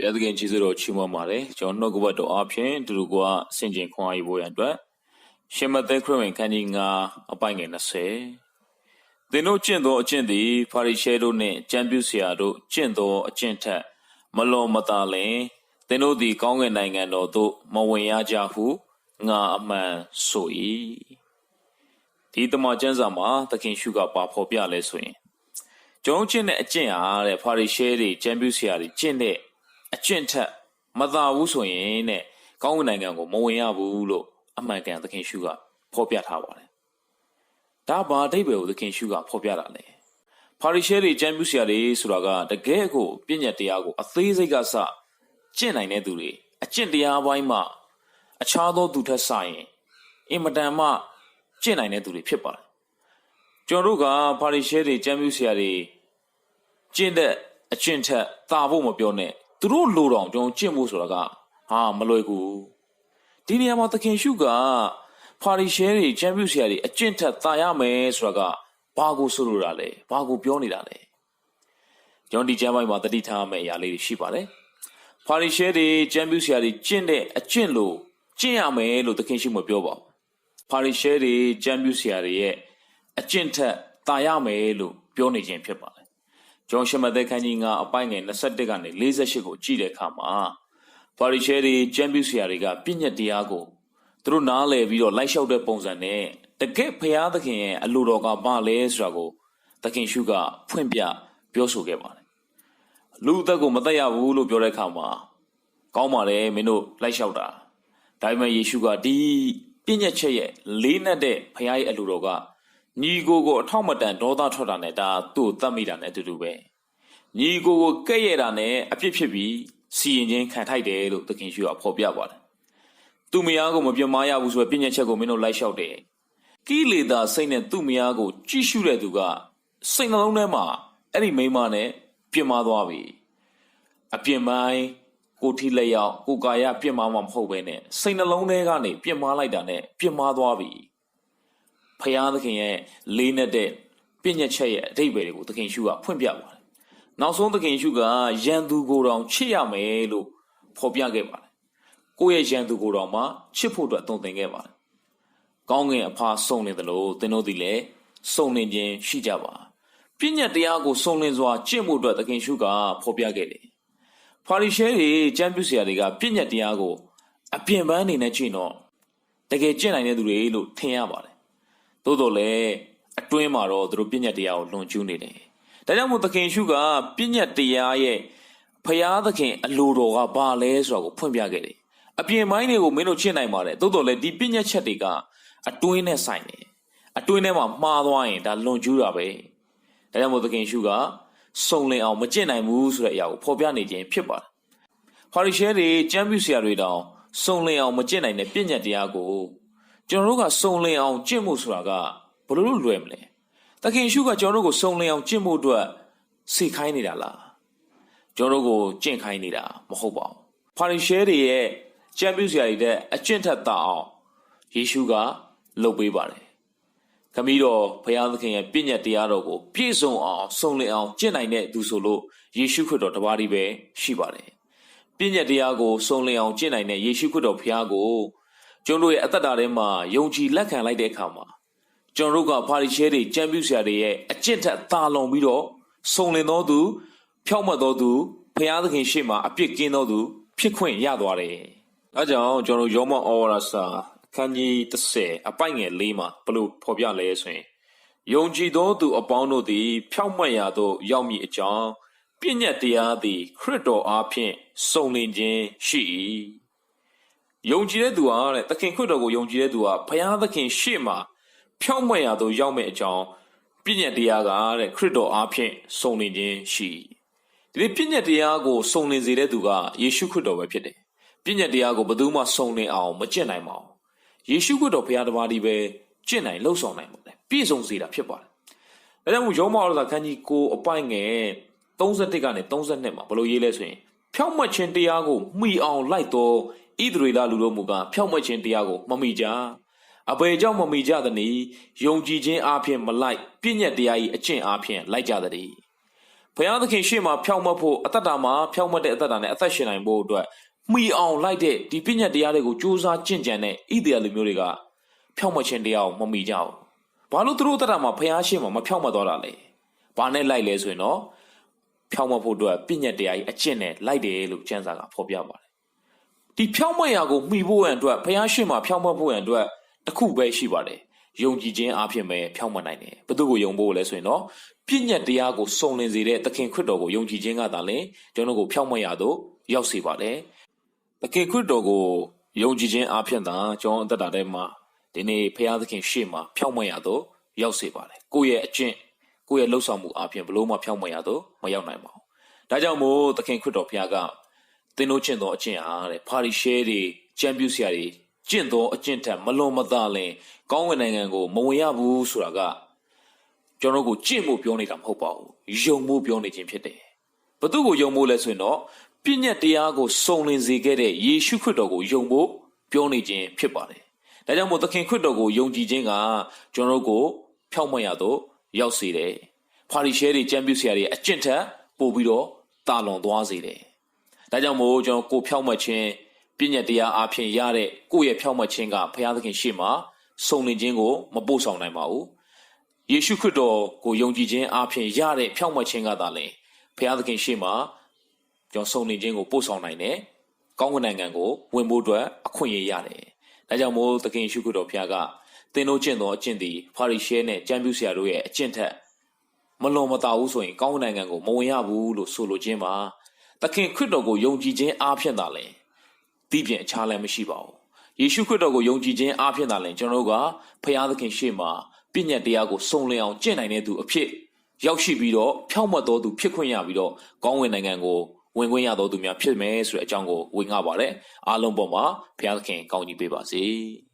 ဘုရားသခင်ကြီးစွတော်ချီးမွမ်းပါတယ်ကျွန်တော်နှုတ်ကပတ်တော်အဖြစ်တူတူကဆင်ကျင်ခွန်အားယူဖို့ရန်အတွက်ရှင်မသက်ခရစ်ဝင်ခန်းကြီး9အပိုင်ငယ်20သင်တို့ကျင့်သောအကျင့်သည်ဖာရိရှဲတို့နှင့်ကျမ်းပြုဆရာတို့ကျင့်သောအကျင့်ထက်မလွန်မသာလင်သင်တို့သည်ကောင်းကင်နိုင်ငံတော်သို့မဝင်ရကြဟုငါအမှန်ဆို၏ဒီတမန်ကျမ်းစာမှာသခင်ရှုကပါဖော်ပြလဲဆိုရင်ကျွန်တော်ကျင့်တဲ့အကျင့်အားတဲ့ဖာရိရှဲတွေကျမ်းပြုဆရာတွေကျင့်တဲ့ အကျင့်ထက်မသာဘူးဆိုရင်တဲ့ကောင်းကင်နိုင်ငံကိုမဝင်ရဘူးလို့အမှန်ကန်သခင်ရှုကဖော်ပြထားပါတယ်။ဒါဘာအဓိပ္ပာယ်ကိုသခင်ရှုကဖော်ပြတာလဲ။ဖာရိရှဲတွေကျမ်းပြုဆရာတွေဆိုတာကတကယ်ကိုပြည့်ညတ်တရားကိုအသေးစိတ်ကစကျင့်နိုင်တဲ့သူတွေအကျင့်တရားပိုင်းမှာအခြားသောသူထက်ဆိုင်ရင်အင်မတန်မှကျင့်နိုင်တဲ့သူတွေဖြစ်ပါတယ်။ကျွန်တော်တို့ကဖာရိရှဲတွေကျမ်းပြုဆရာတွေကျင့်တဲ့အကျင့်ထက်သာဖို့မပြောနဲ့ သူတို့လိုတော်ကျွန်တော်ကျင့်ဖို့ဆိုတာကဟာမလွယ်ကူဒီနေရာမှာသခင်ရှုကဖာရီရှဲတွေချန်ပီယံဆရာတွေအကျင့်ထက်သာရမယ်ဆိုတာကဘာကိုဆိုလိုတာလဲဘာကိုပြောနေတာလဲကျွန်တော်ဒီကျမ်းပိုင်းမှာတတိထားမယ့်အရာလေးတွေရှိပါတယ်ဖာရီရှဲတွေချန်ပီယံဆရာတွေကျင့်တဲ့အကျင့်လို့ကျင့်ရမယ်လို့သခင်ရှုမပြောပါဘူးဖာရီရှဲတွေချန်ပီယံဆရာတွေရဲ့အကျင့်ထက်သာရမယ်လို့ပြောနေခြင်းဖြစ်ပါတယ် ကျွန်တော်ရှမသက်ခန်းကြီး9အပိုင်းငယ်21ကနေ48ကိုကြည့်တဲ့အခါမှာပါရီရှဲတွေကျမ်းပြုဆရာတွေကပြည့်ညတ်တရားကိုသူတို့နားလည်ပြီးတော့လိုက်လျှောက်တဲ့ပုံစံနဲ့တကယ်ဖရာသခင်ရဲ့အလိုတော်ကဘာလဲဆိုတာကိုသခင်ရှုကဖွင့်ပြပြောဆိုခဲ့ပါတယ်လူအသက်ကိုမတတ်ရဘူးလို့ပြောတဲ့အခါမှာကောင်းပါတယ်မင်းတို့လိုက်လျှောက်တာဒါပေမဲ့ယေရှုကဒီပြည့်ညတ်ချက်ရဲ့လေးနက်တဲ့ဖရာရဲ့အလိုတော်က ညီကိုကိုအထောက်မတန်ဒေါသထွက်တာနဲ့ဒါသူ့ကိုတတ်မိတာနဲ့အတူတူပဲညီကိုကိုကဲ့ရဲ့တာနဲ့အပြစ်ဖြစ်ပြီးစီရင်ချင်းခံထိုက်တယ်လို့သခင်ရှုကဖော်ပြပါတယ်သူ့မယားကိုမပြမရဘူးဆိုပဲပြည့်ညက်ချက်ကိုမင်းတို့လိုက်လျှောက်တယ်ကိလေသာစိတ်နဲ့သူ့မယားကိုကြည့်ရှုတဲ့သူကစိတ်နှလုံးထဲမှာအဲ့ဒီမိန်းမနဲ့ပြင်းမသွားပြီအပြင်းပိုင်းကိုထိလက်ရောက်ကိုကာယပြင်းမမှာမဟုတ်ပဲနဲ့စိတ်နှလုံးထဲကနေပြင်းမလိုက်တာနဲ့ပြင်းမသွားပြီ ဖယားသခင်ရဲ့လေးနဲ့တဲ့ပြည့်ညက်ချက်ရဲ့အဓိပ္ပာယ်တွေကိုသခင်ရှုကဖွင့်ပြပါတယ်။နောက်ဆုံးသခင်ရှုကရန်သူကိုယ်တော်ချစ်ရမယ်လို့ဖော်ပြခဲ့ပါတယ်။ကိုယ့်ရဲ့ရန်သူကိုယ်တော်မှာချစ်ဖို့အတွက်တုံ့တင်ခဲ့ပါတယ်။ကောင်းကင်အဖာစုံနေတယ်လို့သင်တို့ဒီလေစုံနေခြင်းရှိကြပါ။ပြည့်ညက်တရားကိုစုံလင်စွာကျင့်ဖို့အတွက်သခင်ရှုကဖော်ပြခဲ့တယ်။ဖာရိရှဲတွေကျမ်းပြုဆရာတွေကပြည့်ညက်တရားကိုအပြင်ပန်းအနေနဲ့ကျင့်တော့တကယ်ကျင့်နိုင်တဲ့သူတွေလို့ထင်ရပါတယ် သို့တော်လည်းအတွင်းမှာတော့သူတို့ပြည့်ညတ်တရားကိုလွန်ကျူးနေတယ်။ဒါကြောင့်မို့သခင်ရှုကပြည့်ညတ်တရားရဲ့ဖရာသခင်အလိုတော်ကဘာလဲဆိုတာကိုဖွင့်ပြခဲ့တယ်။အပြင်ပိုင်းတွေကိုမင်းတို့ချင့်နိုင်ပါတယ်။သို့တော်လည်းဒီပြည့်ညတ်ချက်တွေကအတွင်းနဲ့ဆိုင်တယ်။အတွင်းထဲမှာမှားသွားရင်ဒါလွန်ကျူးတာပဲ။ဒါကြောင့်မို့သခင်ရှုကစုံလင်အောင်မကျင့်နိုင်ဘူးဆိုတဲ့အရာကိုဖော်ပြနေခြင်းဖြစ်ပါတယ်။ဖာရိရှဲတွေကျမ်းပြုဆရာတွေတောင်စုံလင်အောင်မကျင့်နိုင်တဲ့ပြည့်ညတ်တရားကို ကျွန်တော်တို့ကစုံလင်အောင်ကျင့်မှုဆိုတာကဘယ်လိုလုပ်လွယ်မလဲ။သခင်ရှုကကျွန်တော်တို့ကိုစုံလင်အောင်ကျင့်မှုအတွက်စိတ်ခိုင်းနေတာလား။ကျွန်တော်တို့ကိုကျင့်ခိုင်းနေတာမဟုတ်ပါဘူး။ဖာရိရှဲတွေရဲ့ကျမ်းပြုစရာတွေတဲ့အကျင့်ထက်သာအောင်ယေရှုကလုပ်ပေးပါတယ်။ခမည်းတော်ဘုရားသခင်ရဲ့ပြည့်ညတ်တရားတော်ကိုပြည့်စုံအောင်စုံလင်အောင်ကျင့်နိုင်တဲ့သူဆိုလို့ယေရှုခရစ်တော်တပါးတည်းပဲရှိပါတယ်။ပြည့်ညတ်တရားကိုစုံလင်အောင်ကျင့်နိုင်တဲ့ယေရှုခရစ်တော်ဘုရားကို ကျွန်တော်ရဲ့အသက်တာထဲမှာယုံကြည်လက်ခံလိုက်တဲ့အခါမှာကျွန်တော်တို့ကဖာရိရှဲတွေကြံပြူဆရာတွေရဲ့အကျင့်ထက်သာလွန်ပြီးတော့စုံလင်သောသူ ဖြောက်မှတ်သောသူဖျားသခင်ရှေ့မှာအပြစ်ကင်းသောသူဖြစ်ခွင့်ရသွားတယ်။ဒါကြောင့်ကျွန်တော်ယောမဩဝါဒစာအခန်းကြီး30အပိုက်ငယ်၄မှာဘလို့ဖော်ပြလဲဆိုရင်ယုံကြည်သောသူအပေါင်းတို့သည် ဖြောက်မှတ်ရာသို့ရောက်မည်အကြောင်းပြည့်ညတ်တရားသည် ခရစ်တော်အားဖြင့်စုံလင်ခြင်းရှိ၏ ယုံကြည်တဲ့သူဟာတဲ့သခင်ခရစ်တော်ကိုယုံကြည်တဲ့သူဟာဘုရားသခင်ရှေ့မှာဖြောင့်မွက်ရာသို့ရောက်မဲ့အကြောင်းပြည့်ညတ်တရားကတဲ့ခရစ်တော်အားဖြင့်စုံလင်ခြင်းရှိဒီပြည့်ညတ်တရားကိုစုံလင်စေတဲ့သူကယေရှုခရစ်တော်ပဲဖြစ်တယ်ပြည့်ညတ်တရားကိုဘယ်သူမှစုံလင်အောင်မကျင့်နိုင်ပါဘူးယေရှုခရစ်တော်ဘုရားတပါးဒီပဲကျင့်နိုင်လှုပ်ဆောင်နိုင်ပါတယ်ပြည့်စုံစေတာဖြစ်ပါတယ်ဒါကြောင့်ယောမအော်လာခန်းကြီးကိုအပိုင်ငယ်31ကနေ32မှာဘယ်လိုရေးလဲဆိုရင်ဖြောင့်မွက်ခြင်းတရားကိုမှီအောင်လိုက်တော့ ဣသရေလလူတို့မူကားဖြောင့်မွက်ခြင်းတရားကိုမမိကြအဘယ်ကြောင့်မမိကြသနည်းယုံကြည်ခြင်းအပြင်မလိုက်ပြည့်ညက်တရား၏အကျင့်အပြင်လိုက်ကြသည်ဘုရားသခင်ရှေ့မှာဖြောင့်မတ်ဖို့အသက်တာမှာဖြောင့်မတ်တဲ့အသက်တာနဲ့အသက်ရှင်နိုင်ဖို့အတွက်မှီအောင်လိုက်တဲ့ဒီပညာတရားတွေကိုစူးစမ်းကျင့်ကြံတဲ့ဣသေလလူမျိုးတွေကဖြောင့်မတ်ခြင်းတရားကိုမမီကြဘူး။ဘာလို့သူတို့အသက်တာမှာဘုရားရှေ့မှာမဖြောင့်မတ်တော့တာလဲ။ဘာနဲ့လိုက်လဲဆိုရင်တော့ဖြောင့်မတ်ဖို့အတွက်ပညာတရားကြီးအကျင့်နဲ့လိုက်တယ်လို့ကျမ်းစာကဖော်ပြပါတယ်။ ဒီဖြောင့်မတ်ရာကိုမှီဖို့ရန်အတွက်ဘုရားရှေ့မှာဖြောင့်မတ်ဖို့ရန်အတွက်တစ်ခုပဲရှိပါတယ်။ယုံကြည်ခြင်းအပြင်ပဲဖြောင့်မတ်နိုင်တယ်။ဘယ်သူကိုယုံဖို့လဲဆိုရင်တော့ပြည့်ညတ်တရားကိုစုံလင်စေတဲ့သခင်ခရစ်တော်ကိုယုံကြည်ခြင်းကသာလျှင်ကျွန်တော်တို့ကိုဖြောင့်မတ်ရသို့ရောက်စေပါတယ်။သခင်ခရစ်တော်ကိုယုံကြည်ခြင်းအပြင်သာကျွန်တော်အသက်တာထဲမှာဒီနေ့ဖခင်သခင်ရှေ့မှာဖြောင့်မတ်ရသို့ရောက်စေပါတယ်။ကိုယ့်ရဲ့အကျင့်ကိုယ့်ရဲ့လှုပ်ဆောင်မှုအပြင်ဘလို့မှဖြောင့်မတ်ရသို့မရောက်နိုင်ပါဘူး။ဒါကြောင့်မို့သခင်ခရစ်တော်ဖခင်က သင်တို့ကျင့်သောအကျင့်အားတဲ့ဖာရီရှဲတွေချန်ပီယံဆရာတွေကျင့်သောအကျင့်ထက်မလွန်မသာလင်ကောင်းကင်နိုင်ငံကိုမဝင်ရဘူးဆိုတာကကျွန်တော်တို့ကိုကြင့်ဖို့ပြောနေတာမဟုတ်ပါဘူးယုံဖို့ပြောနေခြင်းဖြစ်တယ်ဘသူကိုယုံဖို့လဲဆိုရင်တော့ပြည့်ညတ်တရားကိုစုံလင်စေခဲ့တဲ့ယေရှုခရစ်တော်ကိုယုံဖို့ပြောနေခြင်းဖြစ်ပါတယ်ဒါကြောင့်မို့သခင်ခရစ်တော်ကိုယုံကြည်ခြင်းကကျွန်တော်တို့ကိုဖြောင့်မတ်ရတော့ရောက်စေတယ်ဖာရီရှဲတွေကျမ်းပြုဆရာတွေအကျင့်ထက်ပို့ပြီးတော့တာလွန်သွားစေတယ် ဒါကြောင့်မို့ကျွန်တော်ကိုဖြောင့်မတ်ခြင်းပြည့်ညတ်တရားအဖြစ်ရတဲ့ကိုယ့်ရဲ့ဖြောင့်မတ်ခြင်းကဘုရားသခင်ရှေ့မှာစုံလင်ခြင်းကိုမပို့ဆောင်နိုင်ပါဘူးယေရှုခရစ်တော်ကိုယုံကြည်ခြင်းအပြင်ရတဲ့ဖြောင့်မတ်ခြင်းကသာလေဘုရားသခင်ရှေ့မှာကျွန်တော်ဆုံနေခြင်းကိုပို့ဆောင်နိုင်တယ်။ကောင်းကင်နိုင်ငံကိုဝင်ဖို့အတွက်အခွင့်အရေးရတယ်။ဒါကြောင့်မို့သခင်ယေရှုခရစ်တော်ဘုရားကသင်တို့ကျင့်သောအကျင့်သည်ဖာရိရှဲနဲ့ကျမ်းပြုဆရာတို့ရဲ့အကျင့်ထက်မလွန်မသာဘူးဆိုရင်ကောင်းကင်နိုင်ငံကိုမဝင်ရဘူးလို့ဆိုလိုခြင်းပါ။ သခင်ခရစ်တော်ကိုယုံကြည်ခြင်းအပြင်သာလေတည်ပြင်အခြားလည်းမရှိပါဘူး။ယေရှုခရစ်တော်ကိုယုံကြည်ခြင်းအပြင်သာလေကျွန်တော်တို့ကဖခင်သခင်ရှေ့မှာပြည့်ညတ်တရားကိုစုံလင်အောင်ကျင့်နိုင်တဲ့သူအဖြစ်ရောက်ရှိပြီးတော့ဖြောင့်မတ်တော်သူဖြစ်ခွင့်ရပြီးတော့ကောင်းဝင်နိုင်ငံကိုဝင်ခွင့်ရတော်သူများဖြစ်မယ်ဆိုတဲ့အကြောင်းကိုဝေငှပါတယ်အားလုံးပေါ်မှာဘုရားသခင်ကောင်းကြီးပေးပါစေ။